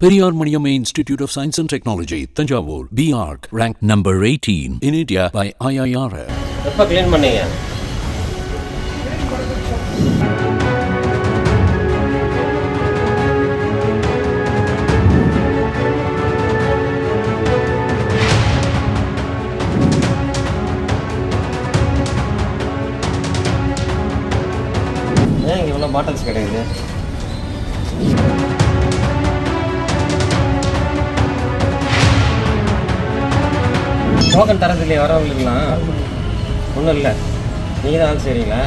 Periyar Maniamma Institute of Science and Technology, Tanjavur, BARC, ranked number 18 in India by IIRF. எப்போ clean பண்ணீங்க ஏன் இங்கே இவ்வளோ bottles கிடைக்குது டோக்கன் தரது இல்லையா வரவங்களுக்குலாம் ஒன்றும் இல்லை. நீங்கள் தான் சரிங்களா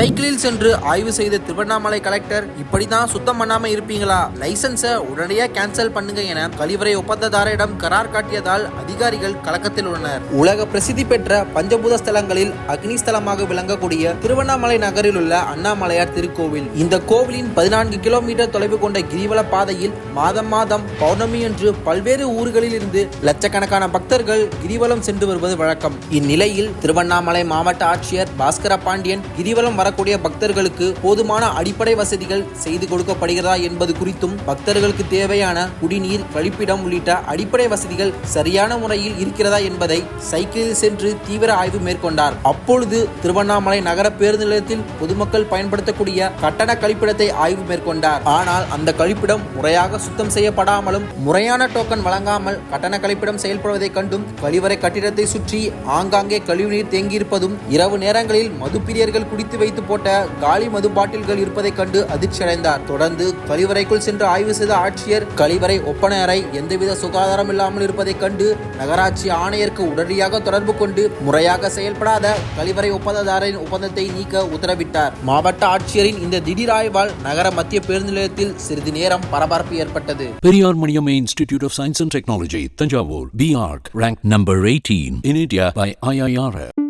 சைக்கிளில் சென்று ஆய்வு செய்த திருவண்ணாமலை கலெக்டர் இப்படிதான் சுத்தம் பண்ணாம இருப்பீங்களா? லைசன்ஸை உடனடியா கேன்சல் பண்ணுங்க என கழிவறை ஒப்பந்ததாரிடம் கரார் காட்டியதால் அதிகாரிகள் கலக்கத்தில் உள்ளனர். உலக பிரசித்தி பெற்ற பஞ்சபூத ஸ்தலங்களில் அக்னி ஸ்தலமாக விளங்கக்கூடிய திருவண்ணாமலை நகரில் உள்ள அண்ணாமலையார் திருக்கோவில். இந்த கோவிலின் பதினான்கு கிலோமீட்டர் தொலைவு கொண்ட கிரிவல பாதையில் மாதம் மாதம் பௌர்ணமி என்று பல்வேறு ஊர்களில் இருந்து லட்சக்கணக்கான பக்தர்கள் கிரிவலம் சென்று வருவது வழக்கம். இந்நிலையில் திருவண்ணாமலை மாவட்ட ஆட்சியர் பாஸ்கர பாண்டியன் கிரிவலம் வர வரக்கூடிய பக்தர்களுக்கு போதுமான அடிப்படை வசதிகள் செய்து கொடுக்கப்படுகிறதா என்பது குறித்தும் பக்தர்களுக்கு தேவையான குடிநீர் கழிப்பிடம் உள்ளிட்ட அடிப்படை வசதிகள் சரியான முறையில் இருக்கிறதா என்பதை சைக்கிளில் சென்று தீவிர ஆய்வு மேற்கொண்டார். அப்பொழுது திருவண்ணாமலை நகர பேருந்து நிலையத்தில் பொதுமக்கள் பயன்படுத்தக்கூடிய கட்டண கழிப்பிடத்தை ஆய்வு மேற்கொண்டார். ஆனால் அந்த கழிப்பிடம் முறையாக சுத்தம் செய்யப்படாமலும் முறையான டோக்கன் வழங்காமல் கட்டண கழிப்பிடம் செயல்படுவதைக் கண்டும் கழிவறை கட்டிடத்தை சுற்றி ஆங்காங்கே கழிவுநீர் தேங்கியிருப்பதும் இரவு நேரங்களில் மதுப்பிரியர்கள் குடித்து வைத்து போட்ட காலி மது பாட்டில்கள் இருப்பதைக் கண்டு அதிர்ச்சியடைந்தார். தொடர்ந்து கழிவறைக்குள் சென்று ஆய்வு செய்த ஆட்சியர் கழிவறை ஒப்பனை அறை எந்தவித சுகாதாரம் இல்லாமல் இருப்பதைக் கண்டு நகராட்சி ஆணையருக்கு உடனடியாக தொடர்பு கொண்டு முறையாக செயல்படாத கழிவறை ஒப்பந்ததாரரின் ஒப்பந்தத்தை நீக்க உத்தரவிட்டார். மாவட்ட ஆட்சியரின் இந்த திடீர் ஆய்வால் நகர மத்திய பேருந்து நிலையத்தில் சிறிது நேரம் பரபரப்பு ஏற்பட்டது. Periyar Maniamma Institute of Science and Technology, Tanjavur, BARC, ranked number 18 in India by IIRF.